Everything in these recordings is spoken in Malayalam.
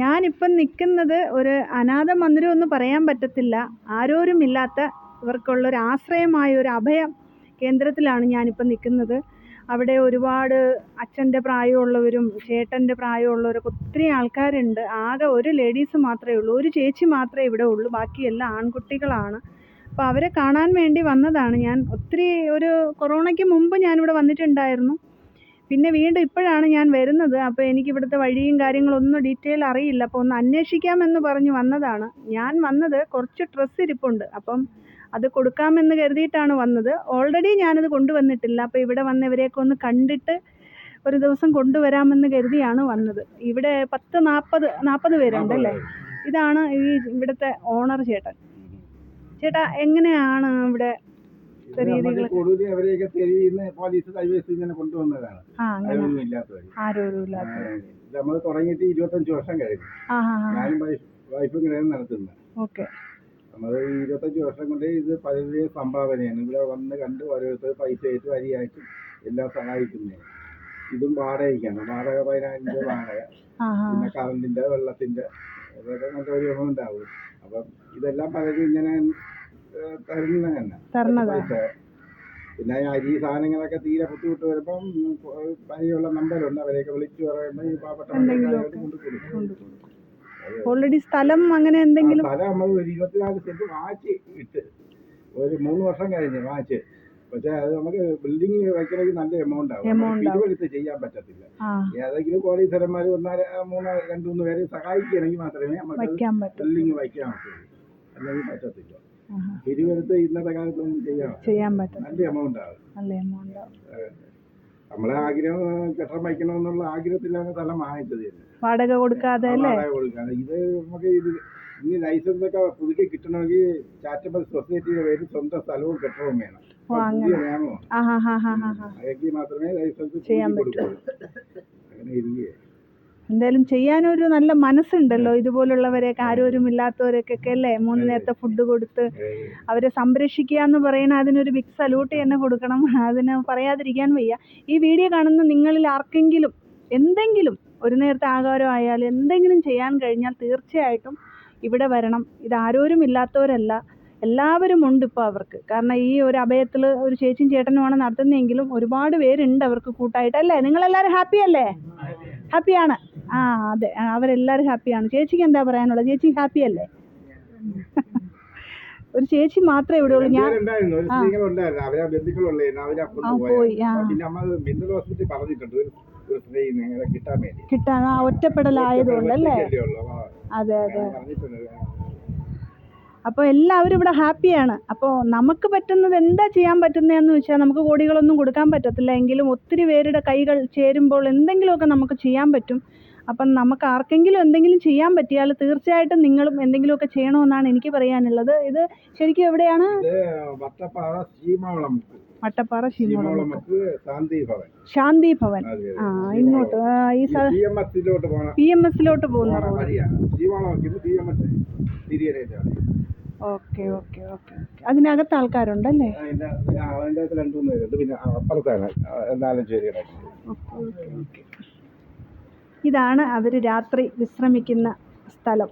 ഞാനിപ്പം നിൽക്കുന്നത് ഒരു അനാഥ മന്ദിരം എന്ന് പറയാൻ പറ്റത്തില്ല. ആരോരുമില്ലാത്ത ഇവർക്കുള്ളൊരു ആശ്രയമായ ഒരു അഭയം കേന്ദ്രത്തിലാണ് ഞാനിപ്പം നിൽക്കുന്നത്. അവിടെ ഒരുപാട് അച്ഛന്റെ പ്രായമുള്ളവരും ചേട്ടന്റെ പ്രായമുള്ളവരൊക്കെ ഒത്തിരി ആൾക്കാരുണ്ട്. ആകെ ഒരു ലേഡീസ് മാത്രമേ ഉള്ളൂ. ഒരു ചേച്ചി മാത്രമേ ഇവിടെ ഉള്ളൂ. ബാക്കിയെല്ലാം ആൺകുട്ടികളാണ്. അപ്പോൾ അവരെ കാണാൻ വേണ്ടി വന്നതാണ്. ഞാൻ ഒത്തിരി ഒരു കൊറോണയ്ക്ക് മുമ്പ് ഞാനിവിടെ വന്നിട്ടുണ്ടായിരുന്നു. പിന്നെ വീണ്ടും ഇപ്പോഴാണ് ഞാൻ വരുന്നത്. അപ്പോൾ എനിക്ക് ഇവിടുത്തെ വഴിയും കാര്യങ്ങളൊന്നും ഡീറ്റെയിൽ അറിയില്ല. അപ്പോൾ ഒന്ന് അന്വേഷിക്കാമെന്ന് പറഞ്ഞ് വന്നതാണ്. ഞാൻ വന്നത് കുറച്ച് ഡ്രസ്സ് ഇരിപ്പുണ്ട്. അപ്പം അത് കൊടുക്കാമെന്ന് കരുതിയിട്ടാണ് വന്നത്. ഓൾറെഡി ഞാനത് കൊണ്ടുവന്നിട്ടില്ല. അപ്പോൾ ഇവിടെ വന്നവരെയൊക്കെ ഒന്ന് കണ്ടിട്ട് ഒരു ദിവസം കൊണ്ടുവരാമെന്ന് കരുതിയാണ് വന്നത്. ഇവിടെ പത്ത് നാൽപ്പത് നാൽപ്പത് പേരുണ്ട് അല്ലേ? ഇതാണ് ഈ ഇവിടുത്തെ ഓണർ ചേട്ടൻ. ചേട്ടാ എങ്ങനെയാണ് ഇവിടെ കൂടുതൽ അവരെയൊക്കെ തെരുവിന്ന് പോലീസ് കൈവശം ഇങ്ങനെ കൊണ്ടുവന്നതാണ്. നമ്മൾ തുടങ്ങിയിട്ട് ഇരുപത്തഞ്ച് വർഷം കഴിഞ്ഞു. ഞാനും വൈഫ് ഇങ്ങനെയാണ് നടത്തുന്നത്. നമ്മൾ ഈ ഇരുപത്തഞ്ച് വർഷം കൊണ്ട് ഇത് പലരുടെ സംഭാവനയാണ്. ഇവിടെ വന്ന് കണ്ട് ഓരോരുത്തർ പൈസ ആയിട്ട് വരിയായിട്ടും എല്ലാം സഹായിക്കുന്നത് ഇതും വാടകയ്ക്കാണ്. വാടക പതിനായിരം രൂപ വാടക. പിന്നെ കറണ്ടിന്റെ വെള്ളത്തിന്റെ ഇതൊക്കെ നല്ല ഒരു എമൗണ്ട് ഉണ്ടാവും അപ്പം ഇതെല്ലാം പലരും ഇങ്ങനെ തരുന്നത് തന്നെ. തരണതാ? പിന്നെ ഈ അരി സാധനങ്ങളൊക്കെ തീരെ ബുദ്ധിമുട്ട് വരുമ്പം പനിയുള്ള നമ്പരുണ്ട് അവരെയൊക്കെ വിളിച്ചു പറയുമ്പോൾ ഈ പാവപ്പെട്ട ഓൾറെഡി സ്ഥലം അങ്ങനെ എന്തെങ്കിലും? സ്ഥലം നമ്മൾ ഒരു ഇരുപത്തിനാല് സെന്റ് വാച്ച് ഇട്ട് ഒരു മൂന്ന് വർഷം കഴിഞ്ഞ് വാച്ച്. പക്ഷെ അത് നമുക്ക് ബിൽഡിംഗ് വയ്ക്കണമെങ്കിൽ നല്ല എമൗണ്ട് ആവും. പിരിവെടുത്ത് ചെയ്യാൻ പറ്റത്തില്ല. ഏതെങ്കിലും കോടീശ്വരന്മാർ ഒന്നാൽ മൂന്ന് രണ്ട് മൂന്ന് പേരെ സഹായിക്കുകയാണെങ്കിൽ മാത്രമേ നമുക്ക് ബിൽഡിംഗ് വയ്ക്കാൻ പറ്റുള്ളൂ അല്ലെങ്കിൽ പറ്റത്തില്ല. പിരിവെടുത്ത് ഇന്നത്തെ കാലത്തൊന്നും ചെയ്യാം ചെയ്യാൻ പറ്റും നല്ല എമൗണ്ട് ആവും നല്ല എമൗണ്ട് നമ്മളെ ആഗ്രഹം കെട്ടിടം വയ്ക്കണമെന്നുള്ള ആഗ്രഹത്തിലാണ് സ്ഥലം വാങ്ങിച്ചത്. വാടക കൊടുക്കാതെ വാടക കൊടുക്കാതെ. ഇത് നമുക്ക് ഇത് ഇനി ലൈസൻസ് ഒക്കെ പുതുക്കി കിട്ടണമെങ്കിൽ ചാരിറ്റബിൾ സൊസൈറ്റിയുടെ പേര് സ്വന്തം സ്ഥലവും കെട്ടവും വേണം. പുതിയ നിയമമാണ്. മാത്രമേ ലൈസൻസ് ചെയ്യാൻ പറ്റൂ അങ്ങനെ ഇരിക്കുകയെ എന്തായാലും ചെയ്യാനൊരു നല്ല മനസ്സുണ്ടല്ലോ. ഇതുപോലുള്ളവരെയൊക്കെ ആരോരുമില്ലാത്തവരൊക്കെ അല്ലേ? മൂന്ന് നേരത്തെ ഫുഡ് കൊടുത്ത് അവരെ സംരക്ഷിക്കുക എന്ന് പറയുന്ന അതിനൊരു ബിഗ് സല്യൂട്ട് തന്നെ കൊടുക്കണം. അതിന് പറയാതിരിക്കാൻ വയ്യ. ഈ വീഡിയോ കാണുന്ന നിങ്ങളിൽ ആർക്കെങ്കിലും എന്തെങ്കിലും ഒരു നേരത്തെ ആകാരം ആയാലും എന്തെങ്കിലും ചെയ്യാൻ കഴിഞ്ഞാൽ തീർച്ചയായിട്ടും ഇവിടെ വരണം. ഇത് ആരോരും ഇല്ലാത്തവരല്ല. എല്ലാവരും ഉണ്ട് ഇപ്പോൾ അവർക്ക്. കാരണം ഈ ഒരു അഭയത്തിൽ ഒരു ചേച്ചിയും ചേട്ടനുമാണ് നടത്തുന്നതെങ്കിലും ഒരുപാട് പേരുണ്ട് അവർക്ക് കൂട്ടായിട്ട്. അല്ലേ? നിങ്ങളെല്ലാവരും ഹാപ്പി അല്ലേ? ഹാപ്പിയാണ് ആ അതെ. അവരെല്ലാരും അവരെല്ലാവരും ഹാപ്പിയാണ്. ചേച്ചിക്ക് എന്താ പറയാനുള്ളത്? ചേച്ചി ഹാപ്പി അല്ലേ? ഒരു ചേച്ചി മാത്രമേ ഇവിടെ ഉള്ളൂ ഞാൻ പോയി. കിട്ടാൻ ആ ഒറ്റപ്പെടലായതുകൊണ്ട് അല്ലേ? അതെ അതെ. അപ്പൊ അപ്പോൾ എല്ലാവരും ഇവിടെ ഹാപ്പിയാണ്. അപ്പോൾ നമുക്ക് പറ്റുന്നത് എന്താ ചെയ്യാൻ പറ്റുന്നതെന്ന് വെച്ചാൽ നമുക്ക് കോടികളൊന്നും കൊടുക്കാൻ പറ്റത്തില്ല. എങ്കിലും ഒത്തിരി പേരുടെ കൈകൾ ചേരുമ്പോൾ എന്തെങ്കിലുമൊക്കെ നമുക്ക് ചെയ്യാൻ പറ്റും. അപ്പം നമുക്ക് ആർക്കെങ്കിലും എന്തെങ്കിലും ചെയ്യാൻ പറ്റിയാൽ തീർച്ചയായിട്ടും നിങ്ങളും എന്തെങ്കിലുമൊക്കെ ചെയ്യണമെന്നാണ് എനിക്ക് പറയാനുള്ളത്. ഇത് ശരിക്കും എവിടെയാണ്? വട്ടപ്പാറ ശ്രീമാവളം ശാന്തി ഭവൻ. ശാന്തി ഭവൻ. ആ ഇങ്ങോട്ട് ഈ പി എം എസിലോട്ട് പോകുന്ന റോഡ്. ഓക്കെ ഓക്കെ ഓക്കെ അതിനകത്ത് ആൾക്കാരുണ്ടല്ലേ? അകത്ത് രണ്ടു മൂന്ന് പേരുണ്ട്. പിന്നെ അപ്പുറത്താണ്. നാലഞ്ച് പേര് ഓക്കെ ഓക്കെ ഓക്കെ. ഇതാണ് അവർ രാത്രി വിശ്രമിക്കുന്ന സ്ഥലം.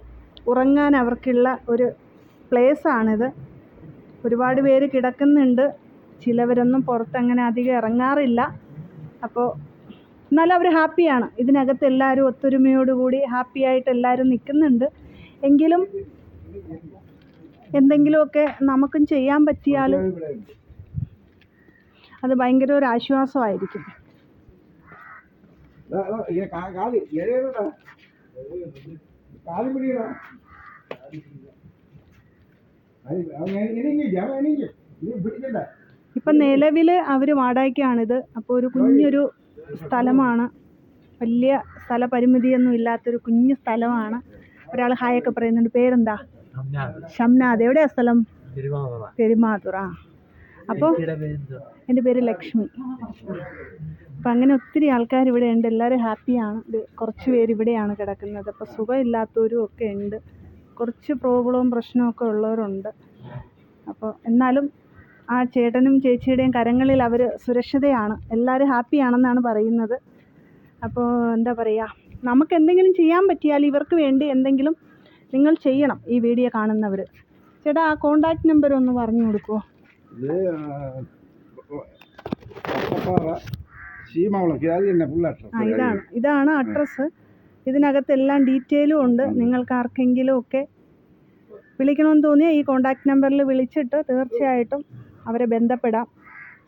ഉറങ്ങാൻ അവർക്കുള്ള ഒരു പ്ലേസാണിത് ഒരുപാട് പേര് കിടക്കുന്നുണ്ട്. ചിലവരൊന്നും പുറത്തങ്ങനെ അധികം ഇറങ്ങാറില്ല. അപ്പോൾ എന്നാലും അവർ ഹാപ്പിയാണ് ഇതിനകത്ത് എല്ലാവരും ഒത്തൊരുമയോടുകൂടി ഹാപ്പിയായിട്ട് എല്ലാവരും നിൽക്കുന്നുണ്ട്. എങ്കിലും എന്തെങ്കിലുമൊക്കെ നമുക്കും ചെയ്യാൻ പറ്റിയാൽ അത് ഭയങ്കര ഒരു ആശ്വാസമായിരിക്കും. ഇങ്ങനെ കാൽ കാൽ പിടിയടാ ഇപ്പം നിലവിൽ അവർ വാടകയ്ക്കാണിത്. അപ്പോൾ ഒരു കുഞ്ഞൊരു സ്ഥലമാണ്. വലിയ സ്ഥല പരിമിതിയൊന്നും ഇല്ലാത്തൊരു കുഞ്ഞു സ്ഥലമാണ്. ഒരാൾ ഹായൊക്കെ പറയുന്നുണ്ട്. പേരെന്താ? ഷംനാഥ് എവിടെയാ സ്ഥലം? പെരുമാതുറ. അപ്പോൾ എന്റെ പേര് ലക്ഷ്മി. അപ്പം അങ്ങനെ ഒത്തിരി ആൾക്കാർ ഇവിടെ ഉണ്ട്. എല്ലാവരും ഹാപ്പിയാണ്. ഇത് കുറച്ച് പേര് ഇവിടെയാണ് കിടക്കുന്നത്. അപ്പോൾ സുഖമില്ലാത്തവരും ഒക്കെ ഉണ്ട്. കുറച്ച് പ്രോബ്ലവും പ്രശ്നമൊക്കെ ഉള്ളവരുണ്ട്. അപ്പോൾ എന്നാലും ആ ചേട്ടനും ചേച്ചിയുടെയും കരങ്ങളിൽ അവർ സുരക്ഷിതയാണ്. എല്ലാവരും ഹാപ്പിയാണെന്നാണ് പറയുന്നത്. അപ്പോൾ എന്താ പറയുക നമുക്ക് എന്തെങ്കിലും ചെയ്യാൻ പറ്റിയാൽ ഇവർക്ക് വേണ്ടി എന്തെങ്കിലും നിങ്ങൾ ചെയ്യണം ഈ വീഡിയോ കാണുന്നവർ ചേട്ടാ ആ കോണ്ടാക്ട് നമ്പർ ഒന്ന് പറഞ്ഞു കൊടുക്കുമോ അഡ്രസ് ഇതാണ്. ഇതാണ് അഡ്രസ്സ് ഇതിനകത്ത് എല്ലാം ഡീറ്റെയിലും ഉണ്ട്. നിങ്ങൾക്ക് ആർക്കെങ്കിലും ഒക്കെ വിളിക്കണമെന്ന് തോന്നിയാൽ ഈ കോണ്ടാക്ട് നമ്പറിൽ വിളിച്ചിട്ട് തീർച്ചയായിട്ടും അവരെ ബന്ധപ്പെടാം.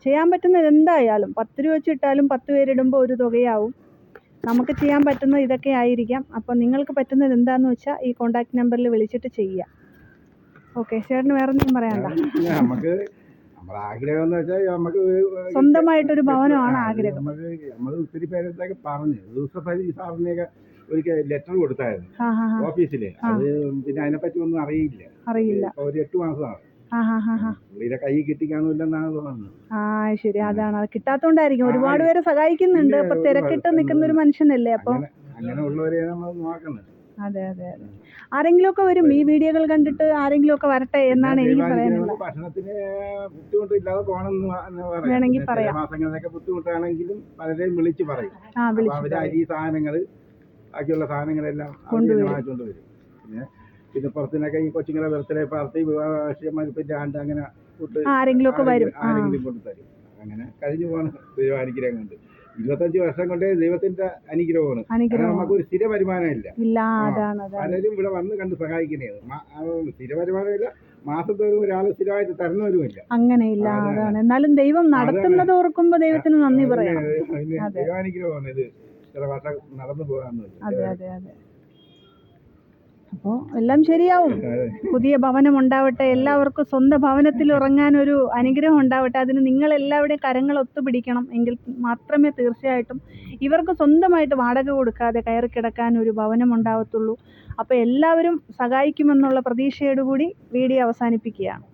ചെയ്യാൻ പറ്റുന്നത് എന്തായാലും പത്ത് രൂപ വെച്ചിട്ടാലും പത്ത് പേരിടുമ്പോൾ ഒരു തുകയാവും. നമുക്ക് ചെയ്യാൻ പറ്റുന്നത് ഇതൊക്കെ ആയിരിക്കാം. അപ്പോൾ നിങ്ങൾക്ക് പറ്റുന്നത് എന്താണെന്ന് വെച്ചാൽ ഈ കോണ്ടാക്ട് നമ്പറിൽ വിളിച്ചിട്ട് ചെയ്യുക ഓക്കെ ചേട്ടന് വേറെ എന്തെങ്കിലും പറയാനുണ്ടോ നമ്മുടെ ആഗ്രഹം എന്ന് വെച്ചാൽ നമുക്ക് സ്വന്തമായിട്ടൊരു ഭവനമാണ് ആഗ്രഹം. നമുക്ക് നമ്മൾ ഒത്തിരി പേരടുത്തൊക്കെ പറഞ്ഞു. യൂസഫ് അലി സാറിനെയൊക്കെ ഒരു ലെറ്റർ കൊടുത്തായിരുന്നു ഓഫീസിൽ. അത് പിന്നെ അതിനെപ്പറ്റി ഒന്നും അറിയില്ല. അറിയില്ല. ഒരു എട്ട് മാസമാണ്. ആ ശരി. അതാണ്. അത് കിട്ടാത്തോണ്ടായിരിക്കും. ഒരുപാട് പേരെ സഹായിക്കുന്നുണ്ട്. അപ്പൊ തിരക്കിട്ട് നിൽക്കുന്ന ഒരു മനുഷ്യനല്ലേ അപ്പൊ? അങ്ങനെ അങ്ങനെ ഉള്ളവരെ നമ്മൾ നോക്കുന്നത്. അതെ അതെ അതെ. ആരെങ്കിലും ഒക്കെ വരും? ഈ വീഡിയോകൾ കണ്ടിട്ട് ആരെങ്കിലും ഒക്കെ വരട്ടെ എന്നാണ് എനിക്ക് പറയാനുള്ളത്. ഭക്ഷണത്തിന് ബുദ്ധിമുട്ടില്ലാതെ പോകണമെന്ന് പറയാം. വേണമെങ്കിൽ പറയാം. മാസങ്ങളിലൊക്കെ ബുദ്ധിമുട്ടാണെങ്കിലും പലരെയും വിളിച്ച് പറയും. അവർ അരി സാധനങ്ങൾ ബാക്കിയുള്ള സാധനങ്ങളെല്ലാം. വാങ്ങിച്ചുകൊണ്ട് വരും. പിന്നെ പിന്നെ പുറത്തിനൊക്കെ ഈ കൊച്ചുങ്ങളെ ബർത്ത്ഡേ പാർട്ടി വിവാഹ ആണ്ട് അങ്ങനെ ആരെങ്കിലും ഒക്കെ വരും ആരെങ്കിലും കൊണ്ട് തരും അങ്ങനെ കഴിഞ്ഞു പോകണം ദൈവ അനുഗ്രഹം കൊണ്ട് ഇരുപത്തഞ്ച് വർഷം കൊണ്ട് ദൈവത്തിന്റെ അനുഗ്രഹമാണ്. അനുഗ്രഹം. നമുക്ക് ഒരു സ്ഥിര വരുമാനം ഇല്ല ഇല്ല അതാണ് പലരും ഇവിടെ വന്ന് കണ്ട് സഹായിക്കുന്നതാണ്. സ്ഥിര വരുമാനം ഇല്ല മാസത്തോറും ഒരാൾ സ്ഥിരമായിട്ട് തരുന്നവരുമില്ല. അങ്ങനെയില്ല അതാണ്. എന്നാലും ദൈവം നടത്തുന്നത് ഓർക്കുമ്പോ ദൈവത്തിന് നന്ദി പറയാം. ദൈവാനുഗ്രഹമാണ് ഇത്. ചില വർഷം നടന്നു പോകാന്ന് അതെ അതെ അതെ. അപ്പോൾ എല്ലാം ശരിയാവും. പുതിയ ഭവനം ഉണ്ടാവട്ടെ എല്ലാവർക്കും സ്വന്തം ഭവനത്തിൽ ഉറങ്ങാൻ ഒരു അനുഗ്രഹം ഉണ്ടാവട്ടെ. അതിന് നിങ്ങൾ എല്ലാവരുടെയും കരങ്ങൾ ഒത്തുപിടിക്കണം എങ്കിൽ മാത്രമേ തീർച്ചയായിട്ടും ഇവർക്ക് സ്വന്തമായിട്ട് വാടക കൊടുക്കാതെ കയറി കിടക്കാൻ ഒരു ഭവനം ഉണ്ടാവത്തുള്ളൂ. അപ്പോൾ എല്ലാവരും സഹായിക്കുമെന്നുള്ള പ്രതീക്ഷയോടുകൂടി വീഡിയോ അവസാനിപ്പിക്കുകയാണ്.